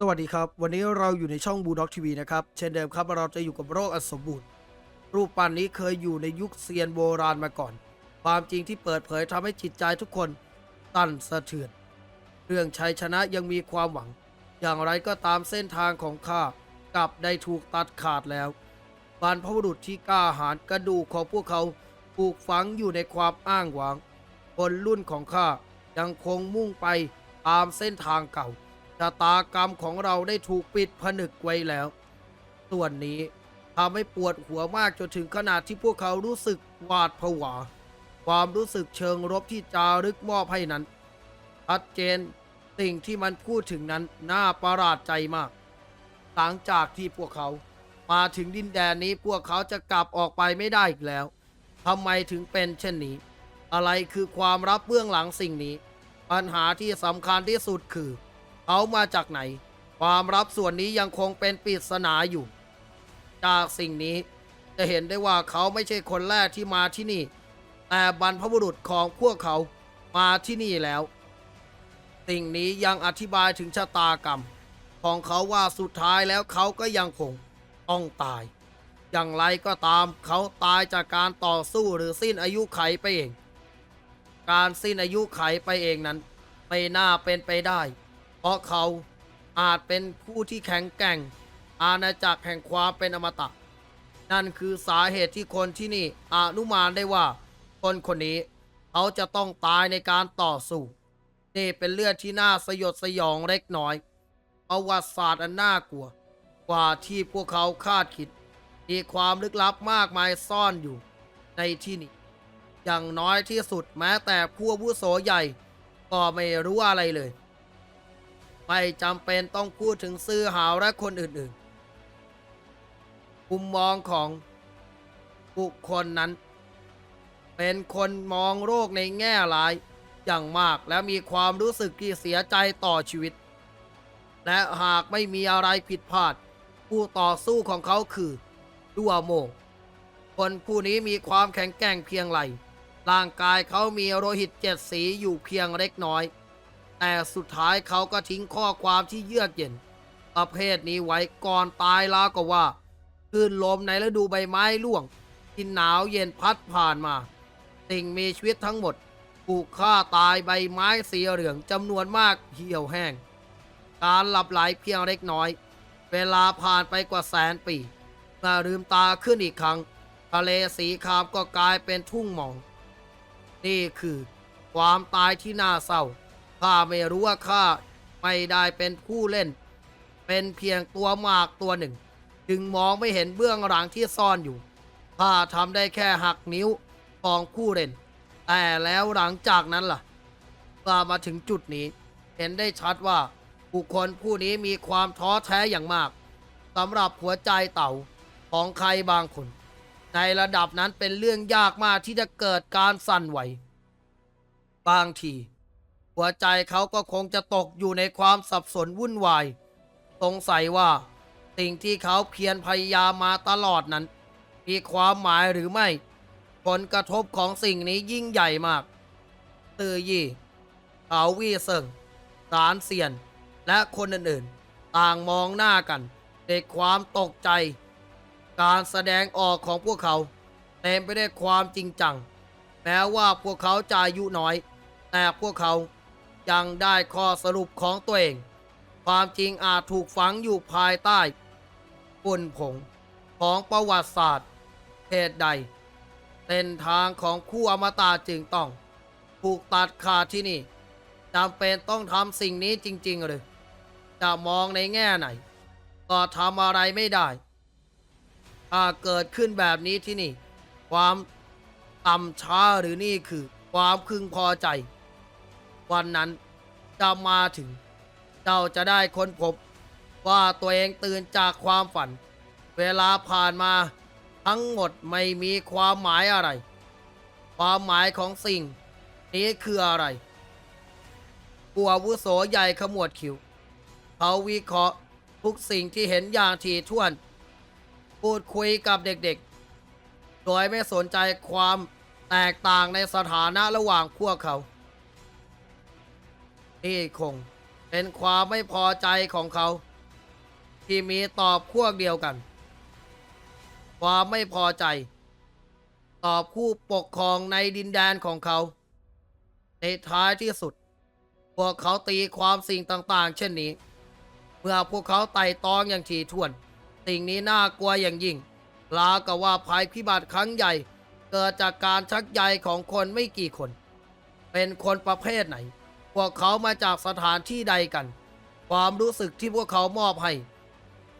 สวัสดีครับ วันนี้เราอยู่ในช่องบูด็อกทีวีนะครับ เช่นเดิมครับเราจะอยู่กับโรคอัสมบูรณ์ รูปปั้นนี้เคยอยู่ในยุคเซียนโบราณมาก่อน ความจริงที่เปิดเผยทำให้จิตใจทุกคนตั้นสะเทือน เรื่องชัยชนะยังมีความหวัง อย่างไรก็ตามเส้นทางของข้ากลับได้ถูกตัดขาดแล้วบรรพบุรุษที่กล้าหาญกระดูกของพวกเขาถูกฝังอยู่ในความอ้างว้างคนรุ่นของข้ายังคงมุ่งไปตามเส้นทางเก่า ชะตากรรมของเราได้ถูกปิดผนึกไว้แล้ว ส่วนนี้ทำให้ปวดหัวมากจนถึงขนาดที่พวกเขารู้สึกหวาดผวา ความรู้สึกเชิงรบที่จารึกมอบให้นั้นชัดเจนสิ่งที่มันพูดถึงนั้นน่าประหลาดใจมาก หลังจากที่พวกเขามาถึงดินแดนนี้พวกเขาจะกลับออกไปไม่ได้อีกแล้วทำไมถึงเป็นเช่นนี้ อะไรคือความลับเบื้องหลังสิ่งนี้ ปัญหาที่สำคัญที่สุดคือ เขามาจากไหน ความลับส่วนนี้ยังคงเป็นปริศนาอยู่ จากสิ่งนี้จะเห็นได้ว่าเขาไม่ใช่คนแรกที่มาที่นี่ แต่บรรพบุรุษของพวกเขามาที่นี่แล้ว สิ่งนี้ยังอธิบายถึงชะตากรรม ของเขาว่าสุดท้ายแล้วเขาก็ยังคงต้องตาย อย่างไรก็ตามเขาตายจากการต่อสู้หรือสิ้นอายุไขไปเอง การสิ้นอายุไขไปเองนั้น ไม่น่าเป็นไปได้ เพราะเขาอาจเป็นผู้ที่แข็งแกร่ง อาณาจักรแห่งความเป็นอมตะ นั่นคือสาเหตุที่คนที่นี่อนุมานได้ว่า คนคนนี้เขาจะต้องตายในการต่อสู้ นี่เป็นเลือดที่น่าสยดสยองเล็กน้อยประวัติศาสตร์อันน่ากลัว กว่าที่พวกเขาคาดคิดมีความลึกลับมากมายซ่อนอยู่ในที่นี้ อย่างน้อยที่สุดแม้แต่ผู้วุโสใหญ่ ก็ไม่รู้อะไรเลย ไม่จำเป็นต้องพูดถึงซื้อหาวและคนอื่นๆ มุมมองของบุคคลนั้น เป็นคนมองโรคในแง่ร้ายอย่างมากและมีความรู้สึกที่เสียใจต่อชีวิต และหากไม่มีอะไรผิดพลาด ผู้ต่อสู้ของเขาคือดัวโม คนผู้นี้มีความแข็งแกร่งเพียงไรร่างกายเขามีโลหิตเจ็ดสีอยู่เพียงเล็กน้อย แต่สุดท้ายเขาก็ทิ้งข้อความที่เยือกเย็น ประเภทนี้ไว้ก่อนตายแล้วก็ว่าคลื่นลมในฤดูใบไม้ร่วง ที่หนาวเย็นพัดผ่านมา สิ่งมีชีวิตทั้งหมดถูกฆ่าตายใบไม้สีเหลืองจำนวนมากเหี่ยวแห้ง การหลับไหลเพียงเล็กน้อย เวลาผ่านไปกว่าแสนปีเมื่อลืมตาขึ้นอีกครั้ง ทะเลสีครามก็กลายเป็นทุ่งหมอง นี่คือความตายที่น่าเศร้า ข้าไม่รู้ว่าข้าไม่ได้เป็นผู้เล่น เป็นเพียงตัวหมากตัวหนึ่ง จึงมองไม่เห็นเบื้องหลังที่ซ่อนอยู่ข้าทำได้แค่หักนิ้วของผู้เล่น แต่แล้วหลังจากนั้นล่ะก็มาถึงจุดนี้ เห็นได้ชัดว่าบุคคลผู้นี้มีความท้อแท้อย่างมากสำหรับหัวใจเต่าของใครบางคน ในระดับนั้นเป็นเรื่องยากมากที่จะเกิดการสั่นไหว บางที หัวใจเขาก็คงจะตกอยู่ในความสับสนวุ่นวาย สงสัยว่า สิ่งที่เขาเพียรพยายามมาตลอดนั้น มีความหมายหรือไม่ ผลกระทบของสิ่งนี้ยิ่งใหญ่มาก ตือยี่เขาวี่เซิงสารเซียน และคนอื่นๆ ต่างมองหน้ากันด้วยความตกใจ การแสดงออกของพวกเขาเต็มไปด้วยความจริงจัง แม้ว่าพวกเขาจะอายุน้อย แต่พวกเขา ยังได้ข้อสรุปของตัวเอง ความจริงอาจถูกฝังอยู่ภายใต้ฝุ่นผงของประวัติศาสตร์เหตุใดเส้นทางของคู่อมตะจึงต้องถูกตัดขาดที่นี่จำเป็นต้องทำสิ่งนี้จริงๆหรือจะมองในแง่ไหน ก็ทำอะไรไม่ได้ ถ้าเกิดขึ้นแบบนี้ที่นี่ ความต่ำช้าหรือนี่คือ ความพึงพอใจ วันนั้นจะมาถึง เจ้าจะได้ค้นพบ ว่าตัวเองตื่นจากความฝัน เวลาผ่านมาทั้งหมดไม่มีความหมายอะไร ความหมายของสิ่ง นี้คืออะไรผู้อาวุโสใหญ่ขมวดคิ้วเขาวิเคราะห์ทุกสิ่งที่เห็นอย่างถี่ถ้วน พูดคุยกับเด็กๆ โดยไม่สนใจความแตกต่างในสถานะระหว่างพวกเขา นี่คงเป็นความไม่พอใจของเขา ที่มีตอบพวกเดียวกัน ความไม่พอใจต่อผู้ปกครองในดินแดนของเขา ในท้ายที่สุด พวกเขาตีความสิ่งต่างๆ เช่นนี้ เมื่อพวกเขาไต่ตองอย่างถี่ถ้วน สิ่งนี้น่ากลัวอย่างยิ่งลาวกับว่าภัยพิบัติครั้งใหญ่เกิดจากการชักใยของคนไม่กี่คน เป็นคนประเภทไหน วกเขามาจากสถานที่ใดกัน ความรู้สึกที่พวกเขามอบให้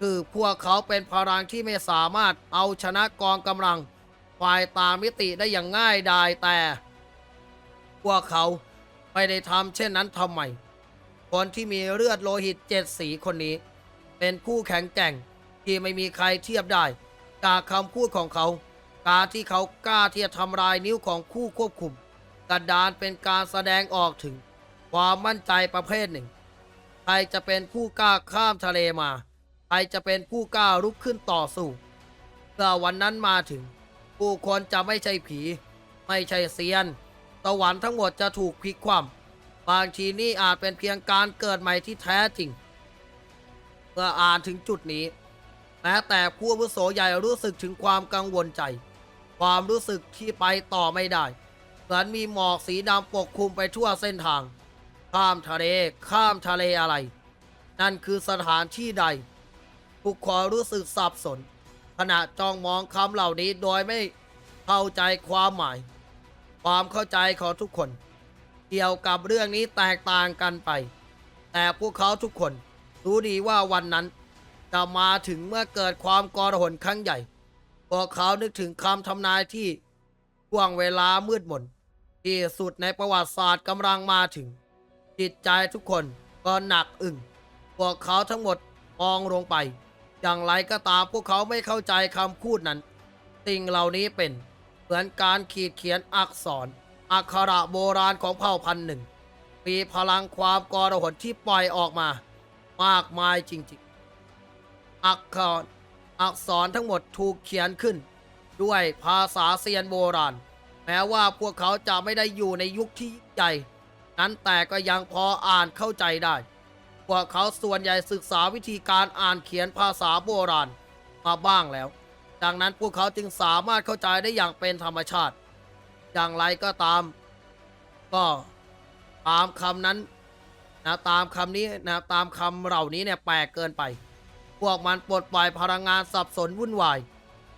คือพวกเขาเป็นพลังที่ไม่สามารถเอาชนะกองกำลังฝ่ายตามมิติได้อย่างง่ายดายแต่ พวกเขาไม่ได้ทำเช่นนั้นทำไม คนที่มีเลือดโลหิตเจ็ดสีคนนี้ เป็นผู้แข็งแกร่งที่ไม่มีใครเทียบได้ จากคำพูดของเขา การที่เขากล้าที่จะทำลายนิ้วของคู่ควบคุมกระดานเป็นการแสดงออกถึง ความมั่นใจประเภทหนึ่ง ใครจะเป็นผู้กล้าข้ามทะเลมา ใครจะเป็นผู้กล้าลุกขึ้นต่อสู้เมื่อวันนั้นมาถึง ผู้คนจะไม่ใช่ผี ไม่ใช่เซียน สวรรค์ทั้งหมดจะถูกพลิกคว่ำบางทีนี่อาจเป็นเพียงการเกิดใหม่ที่แท้จริง เมื่ออ่านถึงจุดนี้ แม้แต่ผู้วุโสใหญ่รู้สึกถึงความกังวลใจ ความรู้สึกที่ไปต่อไม่ได้ เหมือนมีหมอกสีดำปกคลุมไปทั่วเส้นทาง ข้ามทะเล ข้ามทะเลอะไร นั่นคือสถานที่ใดทุกคนรู้สึกสับสน ขณะจ้องมองคำเหล่านี้โดยไม่เข้าใจความหมาย ความเข้าใจของทุกคน เกี่ยวกับเรื่องนี้แตกต่างกันไป แต่พวกเขาทุกคนรู้ดีว่าวันนั้น จะมาถึงเมื่อเกิดความกรหนครั้งใหญ่ พวกเขานึกถึงคำทำนายที่ห่วงเวลามืดมนที่สุดในประวัติศาสตร์กำลังมาถึง จิตใจทุกคนก็หนักอึ้งพวกเขาทั้งหมดมองลงไป อย่างไรก็ตามพวกเขาไม่เข้าใจคำพูดนั้น สิ่งเหล่านี้เป็นเหมือนการขีดเขียนอักษร อักขระโบราณของเผ่าพันธุ์หนึ่ง มีพลังความกรหนที่ปล่อยออกมา มากมายจริงๆ อักขรอักษรทั้งหมดถูกเขียนขึ้น ด้วยภาษาเซียนโบราณ แม้ว่าพวกเขาจะไม่ได้อยู่ในยุคที่ใหญ่ นั้นแต่ก็ยังพออ่านเข้าใจได้ พวกเขาส่วนใหญ่ศึกษาวิธีการอ่านเขียนภาษาโบราณมาบ้างแล้ว ดังนั้นพวกเขาจึงสามารถเข้าใจได้อย่างเป็นธรรมชาติ อย่างไรก็ตาม ก็ตามคำนั้นนะตามคำนี้นะตามคำเหล่านี้เนี่ยแปลกเกินไป พวกมันปลดปล่อยพลังงานสับสนวุ่นวาย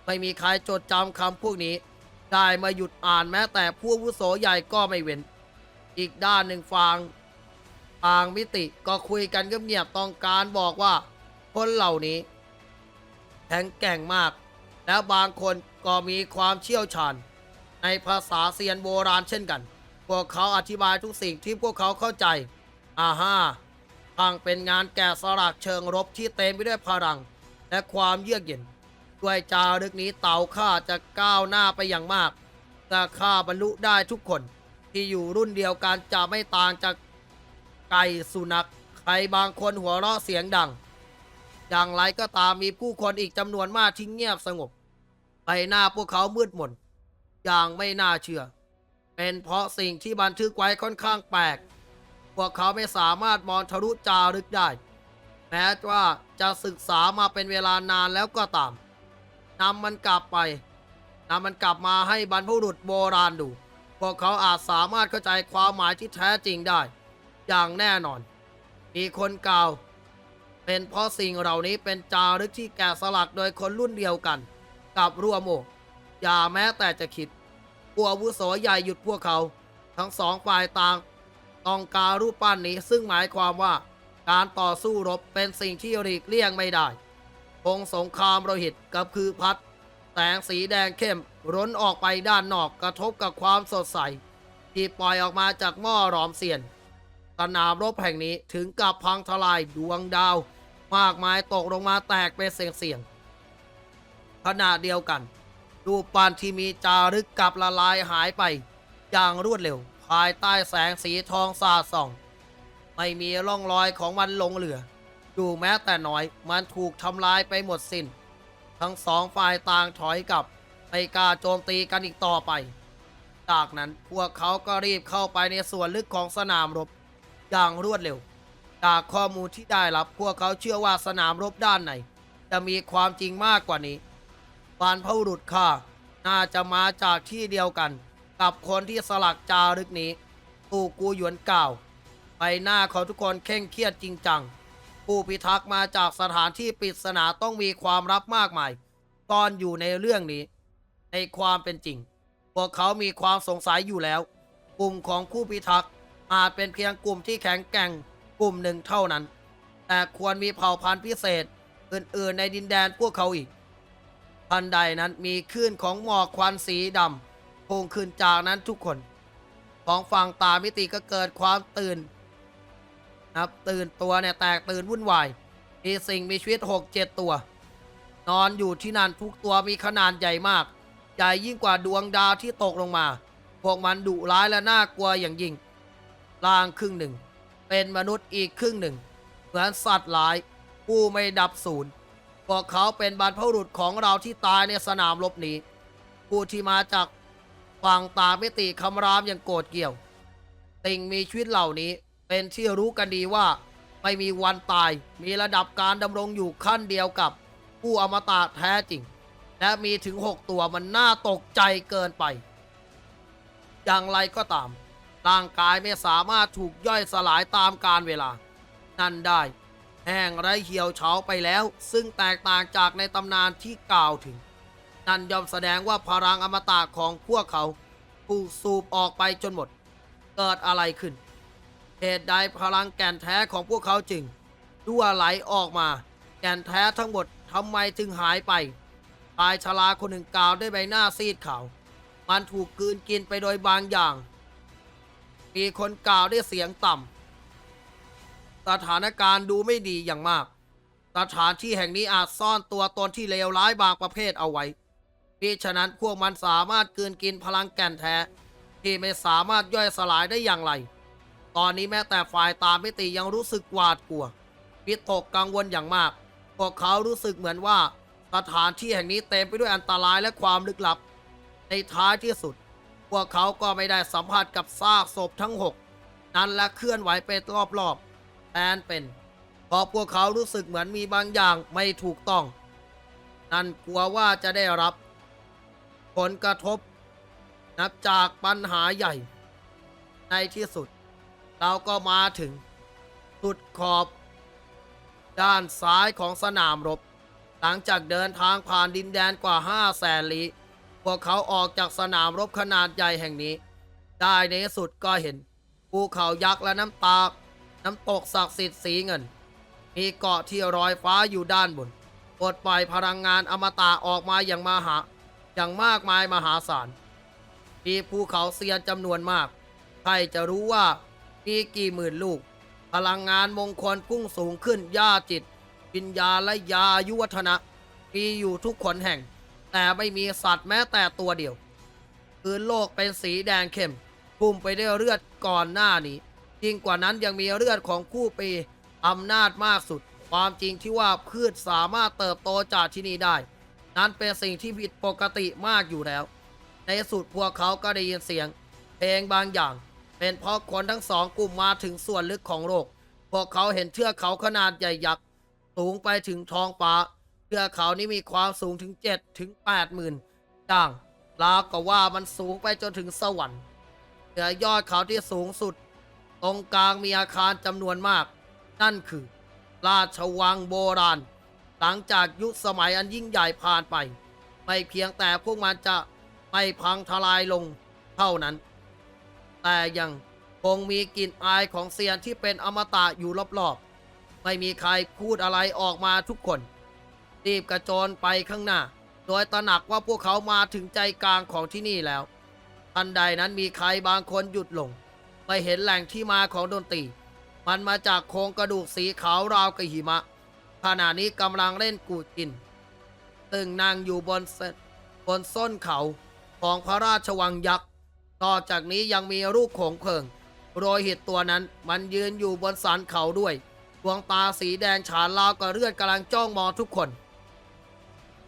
ไม่มีใครจดจำคำพวกนี้ ได้มาหยุดอ่านแม้แต่ผู้วุโสใหญ่ก็ไม่เว้น อีกด้านหนึ่งฟังทางมิติก็คุยกันเงียบๆต้องการบอกว่า คนเหล่านี้แข็งแกร่งมาก และบางคนก็มีความเชี่ยวชาญ ในภาษาเซียนโบราณเช่นกัน พวกเขาอธิบายทุกสิ่งที่พวกเขาเข้าใจ อาฮ่าทั้งเป็นงานแกะสลักเชิงรบที่เต็มไปด้วยพลัง และความเยือกเย็น ด้วยจารึกนี้เต่าข้าจะก้าวหน้าไปอย่างมากแต่ข้าบรรลุได้ทุกคน ที่อยู่รุ่นเดียวกันจะไม่ต่างจากไก่สุนัขใครบางคนหัวเราะเสียงดัง อย่างไรก็ตามมีผู้คนอีกจำนวนมากที่เงียบสงบใบหน้าพวกเขามืดมนอย่างไม่น่าเชื่อ เป็นเพราะสิ่งที่บันทึกไว้ค่อนข้างแปลก พวกเขาไม่สามารถมองทะลุจารึกได้ แม้ว่าจะศึกษามาเป็นเวลานานแล้วก็ตามนำมันกลับไปนำมันกลับมาให้บรรพบุรุษโบราณดู พวกเขาอาจสามารถเข้าใจความหมายที่แท้จริงได้ อย่างแน่นอน มีคนกล่าว เป็นเพราะสิ่งเหล่านี้เป็นจารึกที่แกะสลักโดยคนรุ่นเดียวกัน กับรัวโมกอย่าแม้แต่จะคิดผู้อาวุโสใหญ่หยุดพวกเขา ทั้งสองฝ่ายต่างต้องการรูปปั้นนี้ซึ่งหมายความว่าการต่อสู้รบเป็นสิ่งที่หลีกเลี่ยงไม่ได้พงสงครามโลหิตกับคือพัด แสงสีแดงเข้มร้นออกไปด้านนอกกระทบกับความสดใส ที่ปล่อยออกมาจากหม้อหลอมเสียน สนามรบแห่งนี้ถึงกับพังทลายดวงดาว มากมายตกลงมาแตกเป็นเสียงๆขณะเดียวกันรูปปั้นที่มีจารึกกับละลายหายไป อย่างรวดเร็ว ภายใต้แสงสีทองสาดส่อง ไม่มีร่องรอยของมันหลงเหลือ ดูแม้แต่น้อยมันถูกทำลายไปหมดสิน้น ทั้งสองฝ่ายต่างถอยกลับไม่กล้าโจมตีกันอีกต่อไป จากนั้นพวกเขาก็รีบเข้าไปในส่วนลึกของสนามรบอย่างรวดเร็ว จากข้อมูลที่ได้รับพวกเขาเชื่อว่าสนามรบด้านไหนจะมีความจริงมากกว่านี้บรรพบุรุษข้าน่าจะมาจากที่เดียวกัน กับคนที่สลักจารึกนี้ตู่กูหยวนกล่าว ใบหน้าของทุกคนเคร่งเครียดจริงจัง ผู้พิทักษ์มาจากสถานที่ปริศนาต้องมีความลับมากมาย ตอนอยู่ในเรื่องนี้ ในความเป็นจริง พวกเขามีความสงสัยอยู่แล้ว กลุ่มของผู้พิทักษ์อาจเป็นเพียงกลุ่มที่แข็งแกร่งกลุ่มหนึ่งเท่านั้น แต่ควรมีเผ่าพันธุ์พิเศษอื่นๆ ในดินแดนพวกเขาอีก ทันใดนั้นมีคลื่นของหมอกควันสีดำพุ่งขึ้นจากนั้นทุกคน ของฝั่งตามิติก็เกิดความตื่น นะครับตื่นตัวเนี่ยแตกตื่นวุ่นวายมีสิ่งมีชีวิตหกเจ็ดตัว นอนอยู่ที่นั่นทุกตัวมีขนาดใหญ่มาก ใหญ่ยิ่งกว่าดวงดาวที่ตกลงมา พวกมันดุร้ายและน่ากลัวอย่างยิ่งล่างครึ่งหนึ่ง เป็นมนุษย์อีกครึ่งหนึ่ง เหมือนสัตว์ร้าย ผู้ไม่ดับสูญพวกเขาเป็นบรรพบุรุษของเราที่ตายในสนามรบนี้ ผู้ที่มาจากฝั่งตามิติคำรามอย่างโกรธเกี่ยวสิ่งมีชีวิตเหล่านี้ เป็นที่รู้กันดีว่าไม่มีวันตาย มีระดับการดำรงอยู่ขั้นเดียวกับผู้อมตะแท้จริง และมีถึง 6 ตัวมันน่าตกใจเกินไป อย่างไรก็ตาม ร่างกายไม่สามารถถูกย่อยสลายตามกาลเวลา นั่นได้ แห้งไร้เหี่ยวเฉาไปแล้ว ซึ่งแตกต่างจากในตำนานที่กล่าวถึง นั่นย่อมแสดงว่าพลังอมตะของพวกเขาถูกสูบออกไปจนหมด เกิดอะไรขึ้น เหตุใดพลังแก่นแท้ของพวกเขาจึงรั่วไหลออกมา แก่นแท้ทั้งหมดทำไมจึงหายไปชายชราคนหนึ่งกล่าวด้วยใบหน้าซีดขาว มันถูกกลืนกินไปโดยบางอย่าง มีคนกล่าวด้วยเสียงต่ำสถานการณ์ดูไม่ดีอย่างมาก สถานที่แห่งนี้อาจซ่อนตัวตนที่เลวร้ายบางประเภทเอาไว้มิฉะนั้นพวกมันสามารถกลืนกินพลังแก่นแท้ ที่ไม่สามารถย่อยสลายได้อย่างไร ตอนนี้แม้แต่ฝ่ายตามมิติยังรู้สึกหวาดกลัววิตกกังวลอย่างมาก พวกเขารู้สึกเหมือนว่าสถานที่แห่งนี้เต็มไปด้วยอันตรายและความลึกลับ ในท้ายที่สุด พวกเขาก็ไม่ได้สัมผัสกับซากศพทั้งหกนั้นและเคลื่อนไหวไปรอบๆแทนเป็นเพราะพวกเขารู้สึกเหมือนมีบางอย่างไม่ถูกต้อง นั่นกลัวว่าจะได้รับ ผลกระทบ นับจากปัญหาใหญ่ ในที่สุด เราก็มาถึงสุดขอบ ด้านซ้ายของสนามรบ หลังจากเดินทางผ่านดินแดนกว่า 5 แสนลี้พวกเขาออกจากสนามรบขนาดใหญ่แห่งนี้ ได้ในสุดก็เห็นภูเขายักษ์และน้ำตา น้ำตกศักดิ์สิทธิ์สีเงิน มีเกาะที่ลอยฟ้าอยู่ด้านบนปลดปล่อยพลังงานอมตะออกมาอย่างมหา อย่างมากมายมหาศาลมีภูเขาเซียนจำนวนมาก ใครจะรู้ว่า มีกี่หมื่นลูก พลังงานมงคลพุ่งสูงขึ้นย่าจิตวิญญาณและยายุวัฒนะ มีอยู่ทุกขนแห่ง แต่ไม่มีสัตว์แม้แต่ตัวเดียว พื้นโลกเป็นสีแดงเข้มพุ่มไปด้วยเลือดก่อนหน้านี้ยิ่งกว่านั้นยังมีเลือดของผู้ปีอำนาจมากสุด ความจริงที่ว่าพืชสามารถเติบโตจากที่นี่ได้ นั้นเป็นสิ่งที่ผิดปกติมากอยู่แล้ว ในสุดพวกเขาก็ได้ยินเสียง เพลงบางอย่าง เป็นเพราะคนทั้งสองกลุ่มมาถึงส่วนลึกของโลก พวกเขาเห็นเทือกเขาขนาดใหญ่ยักษ์สูงไปถึงท้องฟ้า เทือกเขานี้มีความสูงถึง7ถึง8หมื่นด่างลาวก็ว่ามันสูงไปจนถึงสวรรค์เหนือยอดเขาที่สูงสุด ตรงกลางมีอาคารจำนวนมาก นั่นคือ ราชวังโบราณ หลังจากยุคสมัยอันยิ่งใหญ่ผ่านไป ไม่เพียงแต่พวกมันจะไม่พังทลายลงเท่านั้น แต่ยังคงมีกลิ่นอายของเซียนที่เป็นอมตะอยู่รอบๆ ไม่มีใครพูดอะไรออกมาทุกคน รีบกระโจนไปข้างหน้า โดยตระหนักว่าพวกเขามาถึงใจกลางของที่นี่แล้ว ทันใดนั้นมีใครบางคนหยุดลง ไม่เห็นแหล่งที่มาของดนตรี มันมาจากโครงกระดูกสีขาวราวกับหิมะ ขณะนี้กำลังเล่นกูดกินตึงนั่งอยู่บนบนส้นเขาของพระราชวังยักษ์ นอจากนี้ยังมีรูปโขงเพิง โรหิตตัวนั้นมันยืนอยู่บนสันเขาด้วยดวงตาสีแดงฉานราวกับเลือดกำลังจ้องมองทุกคน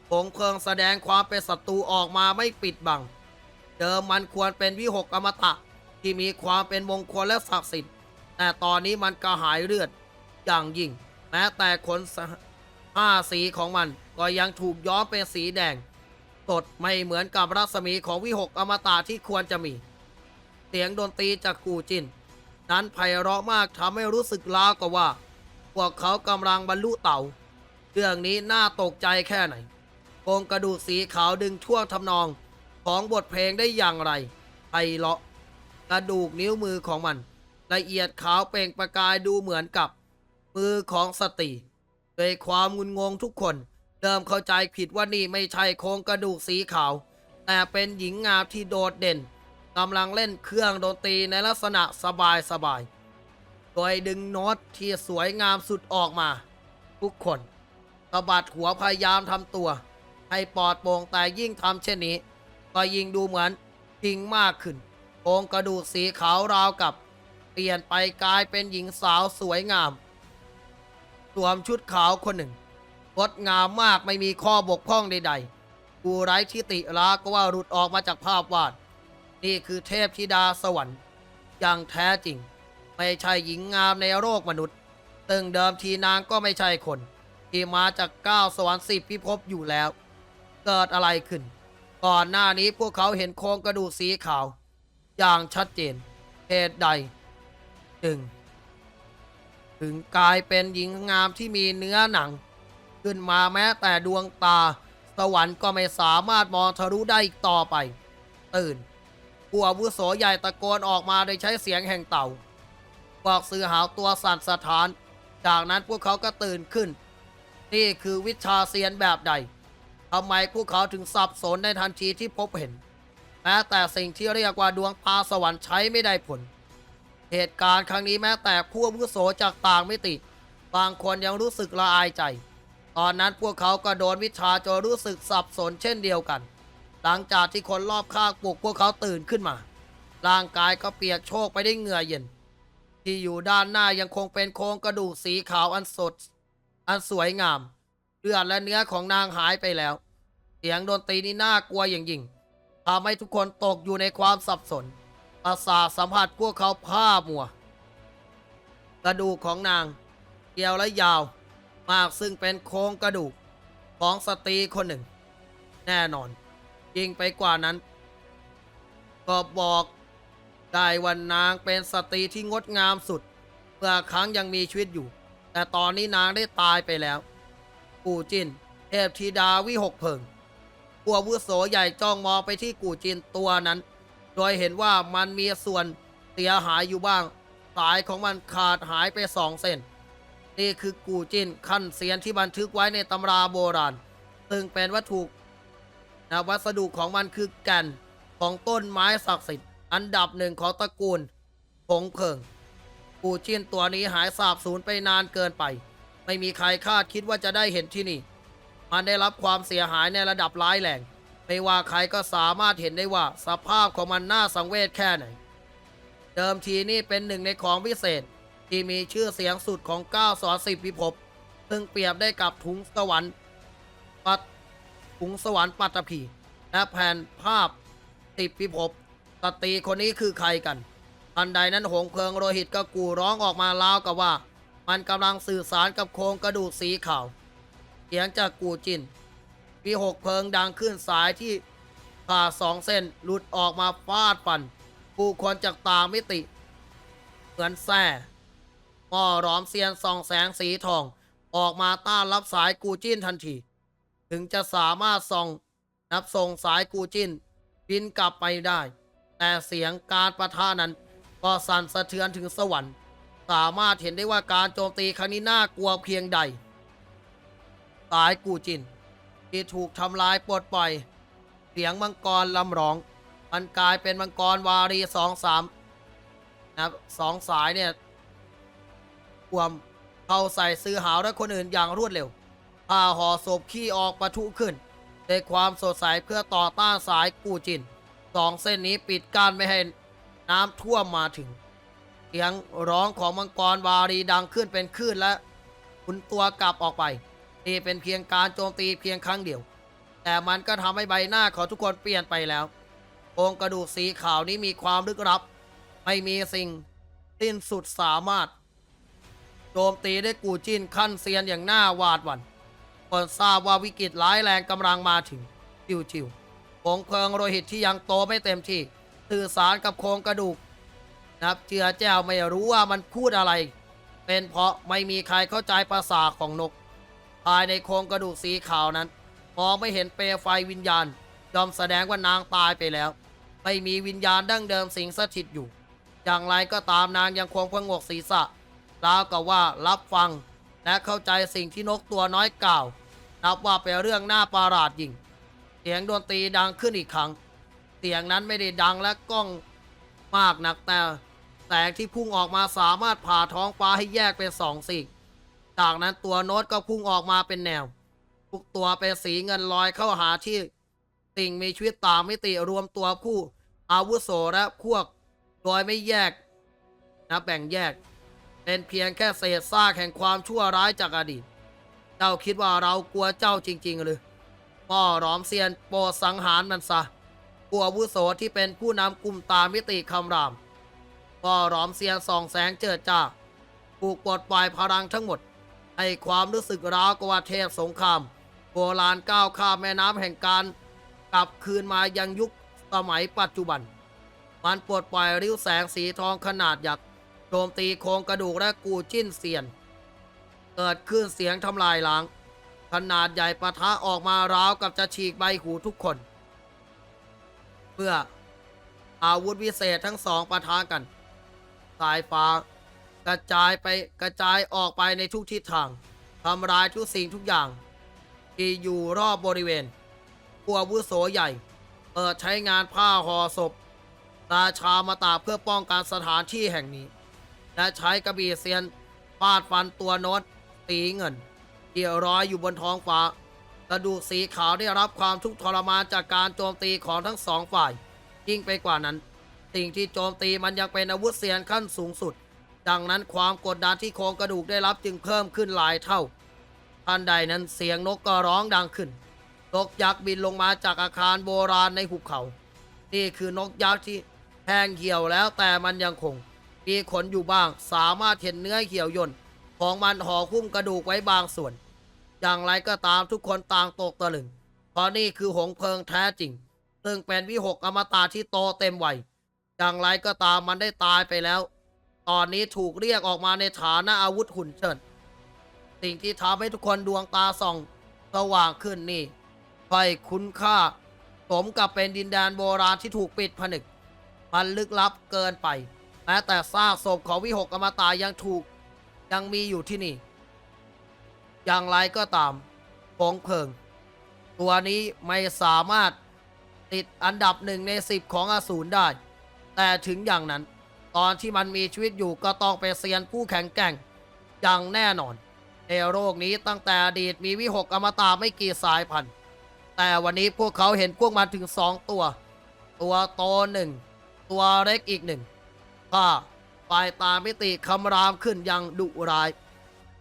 โขงเพิงแสดงความเป็นศัตรูออกมาไม่ปิดบัง เดิมมันควรเป็นวิหกอมตะ ที่มีความเป็นมงคลและศักดิ์สิทธิ์ แต่ตอนนี้มันกระหายเลือดอย่างยิ่ง แม้แต่ขนห้าสีของมันก็ยังถูกย้อมเป็นสีแดง สดไม่เหมือนกับรัศมีของวิหกอมตะที่ควรจะมี เสียงดนตรีจากกูจิน นั้นไพเราะมากทำให้รู้สึกล้าวกว่า พวกเขากำลังบรรลุเต่า เรื่องนี้น่าตกใจแค่ไหนโครงกระดูกสีขาวดึงช่วงทำนองของบทเพลงได้อย่างไรไพเราะ กระดูกนิ้วมือของมัน ละเอียดขาวเปล่งประกายดูเหมือนกับ มือของสตรีด้วยความงุนงงทุกคน เริ่มเข้าใจผิดว่านี่ไม่ใช่โครงกระดูกสีขาว แต่เป็นหญิงงามที่โดดเด่นกำลังเล่นเครื่องดนตรีในลักษณะสบายสบายๆโดยดึงโน้ตที่สวยงามสุดออกมา ทุกคนสะบัดหัวพยายามทำตัว ให้ปลอดโปร่งแต่ยิ่งทำเช่นนี้ ก็ยิ่งดูเหมือนจริงมากขึ้นโครงกระดูกสีขาวราวกับ เปลี่ยนไปกลายเป็นหญิงสาวสวยงาม สวมชุดขาวคนหนึ่ง งดงามมากไม่มีข้อบกพร่องใดๆกูไร้ทิติลาก็ว่าหลุดออกมาจากภาพวาด นี่คือเทพธิดาสวรรค์ อย่างแท้จริง ไม่ใช่หญิงงามในโลกมนุษย์ตึงเดิมทีนางก็ไม่ใช่คน ที่มาจากก้าวสวรรค์สิบพิภพอยู่แล้ว เกิดอะไรขึ้น ก่อนหน้านี้พวกเขาเห็นโครงกระดูกสีขาว อย่างชัดเจนเหตุใดจึง ถึงกลายเป็นหญิงงามที่มีเนื้อหนัง ขึ้นมาแม้แต่ดวงตา สวรรค์ก็ไม่สามารถมองทะลุได้อีกต่อไป ตื่นผู้อาวุโสใหญ่ตะโกนออกมาโดยใช้เสียงแห่งเต่า บอกสื่อหาวตัวสั่นสะท้าน จากนั้นพวกเขาก็ตื่นขึ้น นี่คือวิชาเซียนแบบใดทำไมพวกเขาถึงสับสนในทันทีที่พบเห็นแม้แต่สิ่งที่เรียกว่าดวงตาสวรรค์ใช้ไม่ได้ผล เหตุการณ์ครั้งนี้แม้แต่ผู้อาวุโสจากต่างมิติ บางคนยังรู้สึกละอายใจ ตอนนั้นพวกเขาก็โดนวิชาจนรู้สึกสับสนเช่นเดียวกัน หลังจากที่คนรอบข้างปลุกพวกเขาตื่นขึ้นมา ร่างกายก็เปียกโชกไปได้วยเหงื่อเย็น ที่อยู่ด้านหน้ายังคงเป็นโครงกระดูกสีขาวอันสด อันสวยงาม เลือดและเนื้อของนางหายไปแล้ว เสียงดนตรีนี่น่ากลัวอย่างยิ่งทำให้ทุกคนตกอยู่ในความสับสนประสาทสัมผัสพวกเขาผ้ามัว กระดูกของนางเกี่ยวและยาว มากซึ่งเป็นโครงกระดูกของสตรีคนหนึ่ง แน่นอน ยิ่งไปกว่านั้น ก็บอกได้ว่านางเป็นสตรีที่งดงามสุดเมื่อครั้งยังมีชีวิตอยู่ แต่ตอนนี้นางได้ตายไปแล้ว กูจินเทพธิดาวิหกเพิงผู้วุโสใหญ่จ้องมองไปที่กูจินตัวนั้น โดยเห็นว่ามันมีส่วนเสียหายอยู่บ้าง สายของมันขาดหายไปสองเส้น นี่คือกูจินขั้นเสียนที่บันทึกไว้ในตำราโบราณ ซึ่งเป็นวัตถุนะวัสดุของมันคือแก่นของต้นไม้ศักดิ์สิทธิ์ อันดับหนึ่งของตระกูลผงเพิง กูจินตัวนี้หายสาบสูญไปนานเกินไป ไม่มีใครคาดคิดว่าจะได้เห็นที่นี่ มันได้รับความเสียหายในระดับร้ายแรงไม่ว่าใครก็สามารถเห็นได้ว่าสภาพของมันน่าสังเวชแค่ไหน เดิมทีนี่เป็นหนึ่งในของพิเศษ ที่มีชื่อเสียงสุดของ9ก้าสอนสิบพิภพซึ่งเปรียบได้กับถุงสวรรค์ปัดถุงสวรรค์ปัตตภีและแผ่นภาพสิบพิภพสตรีคนนี้คือใครกันทันใดนั้นหงเพลิงโรหิตก็กูร้องออกมาลาวกับว่า มันกำลังสื่อสารกับโครงกระดูกสีขาวเสียงจากกูจินมีหกเพลิงดังขึ้นสายที่ผ่าสองเส้นหลุดออกมาฟาดฟัน ผู้คนจากต่างมิติ เหมือนแส่ หม้อหลอมเซียนส่องแสงสีทอง ออกมาต้านรับสายกูจินทันที ถึงจะสามารถส่องนับส่งสายกูจินบินกลับไปได้ แต่เสียงการประทะนั้น ก็สั่นสะเทือนถึงสวรรค์ สามารถเห็นได้ว่าการโจมตีครั้งนี้น่ากลัวเพียงใด สายกูจินที่ถูกทำลายปลดปล่อย เสียงมังกรลำร้อง มันกลายเป็นมังกรวารีสองสามนะครับสองสายเนี่ย วมเข้าใส่ซื้อหาวและคนอื่นอย่างรวดเร็วผ้าห่อศพขี้ออกปะทุขึ้นด้วยความสดใสเพื่อต่อต้านสายกูจินสองเส้นนี้ปิดกั้นไม่ให้น้ำท่วมมาถึงเสียงร้องของมังกรวารีดังขึ้นเป็นคลื่นและหมุนตัวกลับออกไปนี่เป็นเพียงการโจมตีเพียงครั้งเดียว แต่มันก็ทำให้ใบหน้าของทุกคนเปลี่ยนไปแล้วโครงกระดูกสีขาวนี้มีความลึกลับ ไม่มีสิ่งสิ้นสุดสามารถ โจมตีด้วยกูจินขั้นเซียนอย่างหน้าหวาดหวัน่นก่อนทราบว่าวิกฤตร้ายแรงกำลังมาถึงจิวจิวผงเพลิงโลหิตที่ยังโตไม่เต็มที่สื่อสารกับโครงกระดูกนะครับเจือแจ้วไม่รู้ว่ามันพูดอะไร เป็นเพราะไม่มีใครเข้าใจภาษาของนก ภายในโครงกระดูกสีขาวนั้นมองไม่เห็นเปลวไฟวิญญาณยอมแสดงว่านางตายไปแล้ว ไม่มีวิญญาณดั้งเดิมสิงสถิตอยู่ อย่างไรก็ตามนางยังคงพงกศีรษะ ราวกับว่ารับฟัง และเข้าใจสิ่งที่นกตัวน้อยกล่าว นับว่าเป็นเรื่องน่าประหลาดยิ่ง เสียงดนตรีดังขึ้นอีกครั้ง เสียงนั้นไม่ได้ดังและก้องมากนักแต่แสงที่พุ่งออกมาสามารถผ่าท้องฟ้าให้แยกเป็นสองสิ่งจากนั้นตัวโน้ตก็พุ่งออกมาเป็นแนว ทุกตัวเป็นสีเงินลอยเข้าหาที่ สิ่งมีชีวิตตามมิติรวมตัวผู้อาวุโสและพวกโดยไม่แยกนะแบ่งแยก เป็นเพียงแค่เศษซากแห่งความชั่วร้ายจากอดีต เจ้าคิดว่าเรากลัวเจ้าจริงๆหรือพ่อหลอมเซียนโปรดสังหารมันซะผู้อาวุโสที่เป็นผู้นำกลุ่มตามมิติคำรามพ่อหลอมเซียนส่องแสงเจิดจ้าผูกปลดปล่อยพลังทั้งหมด ให้ความรู้สึกร้าวกว่าเทพสงครามโบราณก้าวข้ามแม่น้ำแห่งการกลับคืนมายังยุคสมัยปัจจุบัน มันปลดปล่อยริ้วแสงสีทองขนาดยักษ์ โจมตีโครงกระดูกและกูจิ้นเสียน เกิดขึ้นเสียงทำลายล้าง ขนาดใหญ่ปะทะออกมาราวกับจะฉีกใบหูทุกคนเพื่ออาวุธวิเศษทั้งสองปะทะกัน สายฟ้ากระจายไปกระจายออกไปในทุกทิศทางทำลายทุกสิ่งทุกอย่าง ที่อยู่รอบบริเวณผู้อาวุโสใหญ่เปิดใช้งานผ้าห่อศพราชามาตาเพื่อป้องกันสถานที่แห่งนี้ และใช้กระบี่เซียนฟาดฟันตัวโน้ตสีเงินที่ลอยอยู่บนท้องฟ้ากระดูกสีขาวได้รับความทุกข์ทรมานจากการโจมตีของทั้งสองฝ่าย ยิ่งไปกว่านั้น สิ่งที่โจมตีมันยังเป็นอาวุธเสียนขั้นสูงสุด ดังนั้นความกดดันที่โครงกระดูกได้รับจึงเพิ่มขึ้นหลายเท่าทันใดนั้นเสียงนกก็ร้องดังขึ้น นกยักษ์บินลงมาจากอาคารโบราณในหุบเขา นี่คือนกยักษ์ที่แห้งเหี่ยวแล้วแต่มันยังคง มีขนอยู่บ้าง สามารถเห็นเนื้อเหี่ยวย่นของมันห่อคุ้มกระดูกไว้บางส่วน อย่างไรก็ตามทุกคนต่างตกตะลึง เพราะนี่คือหงเพลิงแท้จริง ซึ่งเป็นวิหกอมตะที่โตเต็มวัย อย่างไรก็ตามมันได้ตายไปแล้ว ตอนนี้ถูกเรียกออกมาในฐานะอาวุธหุ่นเชิญสิ่งที่ทำให้ทุกคนดวงตาส่องสว่างขึ้นนี่ไฟคุณค่า สมกับเป็นดินแดนโบราณที่ถูกปิดผนึก มันลึกลับเกินไป แม้แต่ซากศพของวิหกอมตะยังถูกยังมีอยู่ที่นี่ อย่างไรก็ตามผงเพลิง ตัวนี้ไม่สามารถติดอันดับหนึ่งในสิบของอสูรได้ แต่ถึงอย่างนั้น ตอนที่มันมีชีวิตอยู่ก็ต้องเป็นเซียนผู้แข็งแกร่งอย่างแน่นอนในโรคนี้ตั้งแต่อดีตมีวิหกอมตะไม่กี่สายพันธุ์ แต่วันนี้พวกเขาเห็นพวกมันถึงสองตัว ตัวโตหนึ่ง ตัวเล็กอีกหนึ่ง ข้าฝ่ายตามิติคำรามขึ้นอยังดุร้าย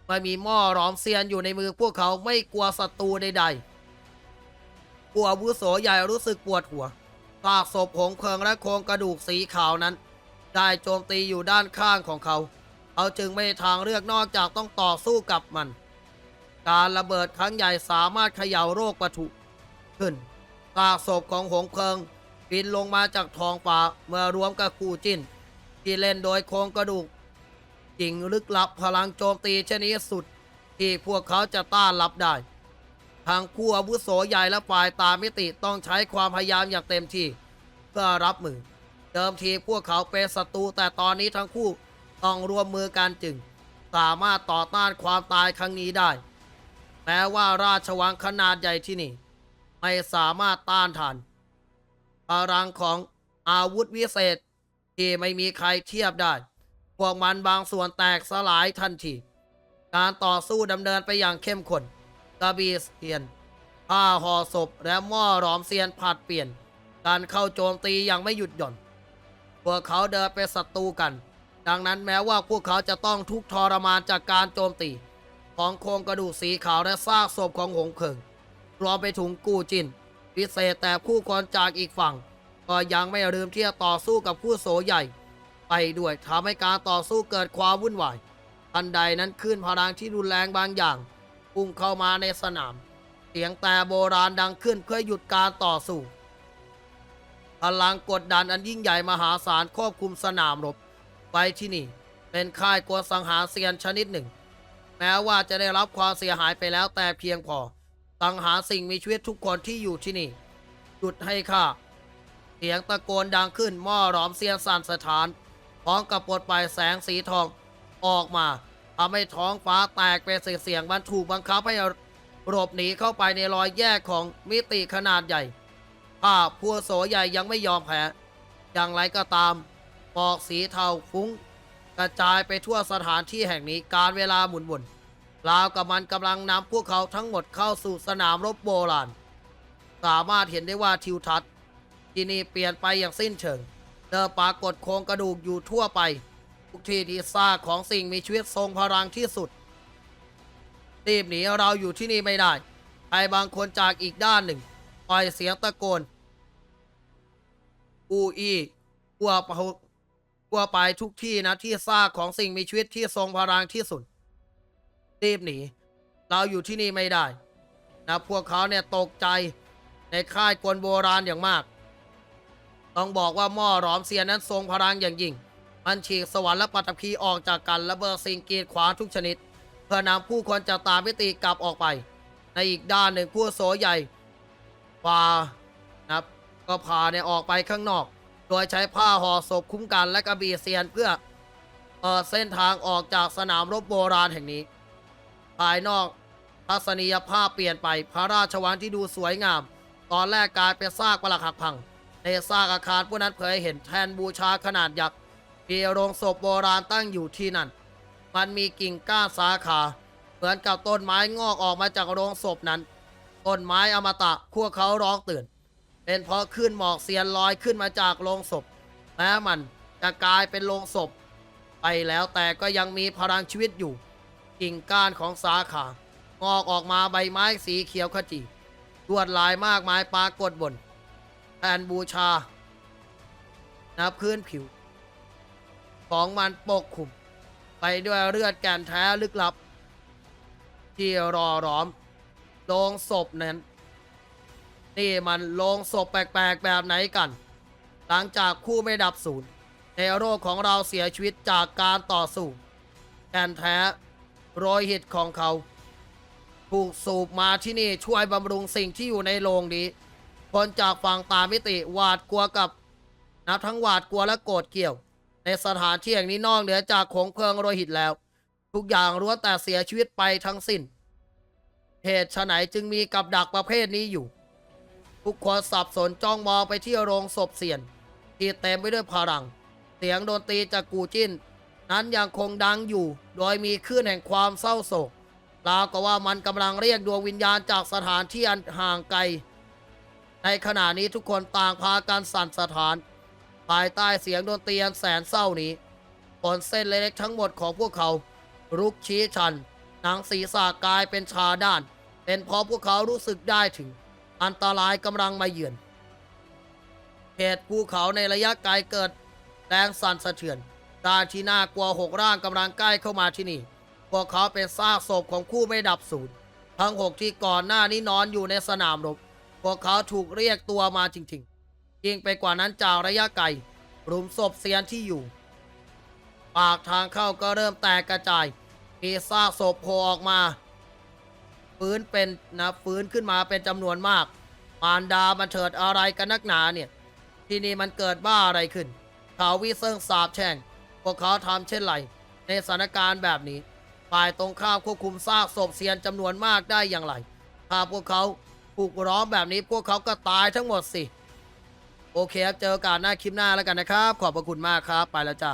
ไม่มีหม้อหลอมเซียนอยู่ในมือพวกเขาไม่กลัวศัตรูใดๆผู้อาวุโสใหญ่รู้สึกปวดหัวซากศพหงเพลิงและโครงกระดูกสีขาวนั้น ได้โจมตีอยู่ด้านข้างของเขา เขาจึงไม่ทางเลือกนอกจากต้องต่อสู้กับมัน การระเบิดครั้งใหญ่สามารถเขย่าโรคปะทุขึ้นซากศพของหงเพลิงบินลงมาจากท้องฟ้าเมื่อรวมกับกูจิน ที่เล่นโดยโครงกระดูกจิงลึกลับพลังโจมตีชนิดสุด ที่พวกเขาจะต้านรับได้ ทางผู้อาวุโสใหญ่และฝ่ายตามมิติต้องใช้ความพยายามอย่างเต็มที่ เพื่อรับมือ เดิมทีพวกเขาเป็นศัตรูแต่ตอนนี้ทั้งคู่ต้องร่วมมือกันจึง สามารถต่อต้านความตายครั้งนี้ได้ แม้ว่าราชวังขนาดใหญ่ที่นี่ ไม่สามารถต้านทานพลังของอาวุธวิเศษ ที่ไม่มีใครเทียบได้ พวกมันบางส่วนแตกสลายทันที การต่อสู้ดำเนินไปอย่างเข้มข้นกระบี่เซียนผ้าห่อศพและหม้อหลอมเซียนผัดเปลี่ยน การเข้าโจมตีอย่างไม่หยุดหย่อน พวกเขาเดินเป็นศัตรูกัน ดังนั้นแม้ว่าพวกเขาจะต้องทุกข์ทรมานจากการโจมตี ของโครงกระดูกสีขาวและซากศพของหงเคิงรวมไปถึงกู้จิน พิเศษแต่ผู้คนจากอีกฝั่ง ก็ยังไม่ลืมที่จะต่อสู้กับผู้โสใหญ่ ไปด้วยทำให้การต่อสู้เกิดความวุ่นวายทันใดนั้นขึ้นพลังที่รุนแรงบางอย่างพุ่งเข้ามาในสนาม เสียงแต่โบราณดังขึ้นเพื่อหยุดการต่อสู้พลังกดดันอันยิ่งใหญ่มหาศาลควบคุมสนามรบไปที่นี่ เป็นค่ายกวสังหารเซียนชนิดหนึ่ง แม้ว่าจะได้รับความเสียหายไปแล้วแต่เพียงพอสังหารสิ่งมีชีวิตทุกคนที่อยู่ที่นี่ หยุดให้ข้า สียงตะโกนดังขึ้นหม้อหลอมเสียนสั่นสถาน พร้อมกับปลดปล่อยแสงสีทองออกมาทำให้ท้องฟ้าแตกเป็นเสียงๆมันถูกบังคับให้หลบหนีเข้าไปในรอยแยกของมิติขนาดใหญ่ภาพพัวโสใหญ่ยังไม่ยอมแพ้อย่างไรก็ตามปอกสีเทาฟุ้ง กระจายไปทั่วสถานที่แห่งนี้การเวลาหมุนวนราวกับมันกำลังนำพวกเขาทั้งหมดเข้าสู่สนามรบโบราณ สามารถเห็นได้ว่าทิวทัศน์ ที่นี่เปลี่ยนไปอย่างสิ้นเชิงเดิมปรากฏโครงกระดูกอยู่ทั่วไป ทุกที่ที่ซากของสิ่งมีชีวิตทรงพลังที่สุด รีบหนีเราอยู่ที่นี่ไม่ได้ใครบางคนจากอีกด้านหนึ่งปล่อยเสียงตะโกน อูอีกลัวไปกลัวไปทุกที่นะที่ซากของสิ่งมีชีวิตที่ทรงพลังที่สุด รีบหนี เราอยู่ที่นี่ไม่ได้ นะพวกเขาเนี่ยตกใจในค่ายกลโบราณอย่างมาก ต้องบอกว่าหม้อหลอมเสียนนั้นทรงพลังอย่างยิ่ง มันฉีกสวรรค์และปัตภีออกจากกันระเบิดสิ่งกีดขวางทุกชนิด เพื่อนำผู้คนจากตามมิติกลับออกไป ในอีกด้านหนึ่งผู้โสใหญ่พานะครับก็พาเนี่ยออกไปข้างนอก โดยใช้ผ้าห่อศพคุ้มกันและกระบี่เซียนเพื่อเปิดเส้นทางออกจากสนามรบโบราณแห่งนี้ ภายนอกทัศนียภาพเปลี่ยนไปพระราชวังที่ดูสวยงาม ตอนแรกกลายเป็นซากปรักหักพัง ในซากอาคารพวกนั้นเผยเห็นแทนบูชาขนาดยักษ์มีโรงศพโบราณตั้งอยู่ที่นั่น มันมีกิ่งก้านสาขา เหมือนกับต้นไม้งอกออกมาจากโรงศพนั้น ต้นไม้อมตะพวกเขาร้องตื่น เป็นเพราะขึ้นหมอกเสียนลอยขึ้นมาจากโรงศพแม้มันจะกลายเป็นโรงศพ ไปแล้วแต่ก็ยังมีพลังชีวิตอยู่ กิ่งก้านของสาขางอกออกมาใบไม้สีเขียวขจีลวดลายมากมายปรากฏบน แผ่นบูชานับพื้นผิว ของมันปกคลุม ไปด้วยเลือดแกนแท้ลึกลับ ที่รอร้อมโลงศพนั้น นี่มันโลงศพแปลกๆ แบบไหนกัน หลังจากคู่ไม่ดับศูนย์ในโรคของเราเสียชีวิตจากการต่อสู้แกนแท้โรยหิตของเขา ถูกสูบมาที่นี่ช่วยบำรุงสิ่งที่อยู่ในโรงนี้ คนจากฝั่งตามิติหวาดกลัวกับนับทั้งหวาดกลัวและโกรธเกี่ยว ในสถานที่แห่งนี้นอกเหนือจากของเพลิงโรหิตแล้ว ทุกอย่างล้วนแต่เสียชีวิตไปทั้งสิ้น เหตุฉไฉนจึงมีกับดักประเภทนี้อยู่ ทุกคนสับสนจ้องมองไปที่โรงศพเสียน ที่เต็มไปด้วยพลัง เสียงดนตรีจากกูจิ้น นั้นยังคงดังอยู่ โดยมีคลื่นแห่งความเศร้าโศกราวกับว่ามันกำลังเรียกดวงวิญญาณจากสถานที่อันห่างไกล ในขณะนี้ทุกคนต่างพากันสั่นสถาน ภายใต้เสียงดนตรีอันแสนเศร้านี้ผลเส้นเล็กๆทั้งหมดของพวกเขา รุกชี้ชัน หนังศีรษะกลายเป็นชาด้าน เป็นเพราะพวกเขารู้สึกได้ถึง อันตรายกำลังมาเยือนเหตุภูเขาในระยะไกลเกิดแรงสั่นสะเทือนด้านที่น่ากลัวหกร่างกำลังใกล้เข้ามาที่นี่ พวกเขาเป็นซากศพของคู่ไม่ดับสูญทั้งหกที่ก่อนหน้านี้นอนอยู่ในสนามรบ พวกเขาถูกเรียกตัวมาจริงๆยิ่งไปกว่านั้นจากระยะไกลหลุมศพเสียนที่อยู่ ปากทางเข้าก็เริ่มแตกกระจายมีซากศพโผล่ออกมาฟื้นเป็นนะฟื้นขึ้นมาเป็นจำนวนมากมารดามันเถิดอะไรกันนักหนาเนี่ย ที่นี่มันเกิดบ้าอะไรขึ้นเขาวิเซิงสาบแช่ง พวกเขาทำเช่นไร ในสถานการณ์แบบนี้ ฝ่ายตรงข้ามควบคุมซากศพเซียนจำนวนมากได้อย่างไรถ้าพวกเขา ถูกร้อมแบบนี้พวกเขาก็ตายทั้งหมดสิ โอเคครับเจอกันหน้าคลิปหน้าแล้วกันนะครับ ขอบพระคุณมากครับ ไปแล้วจ้า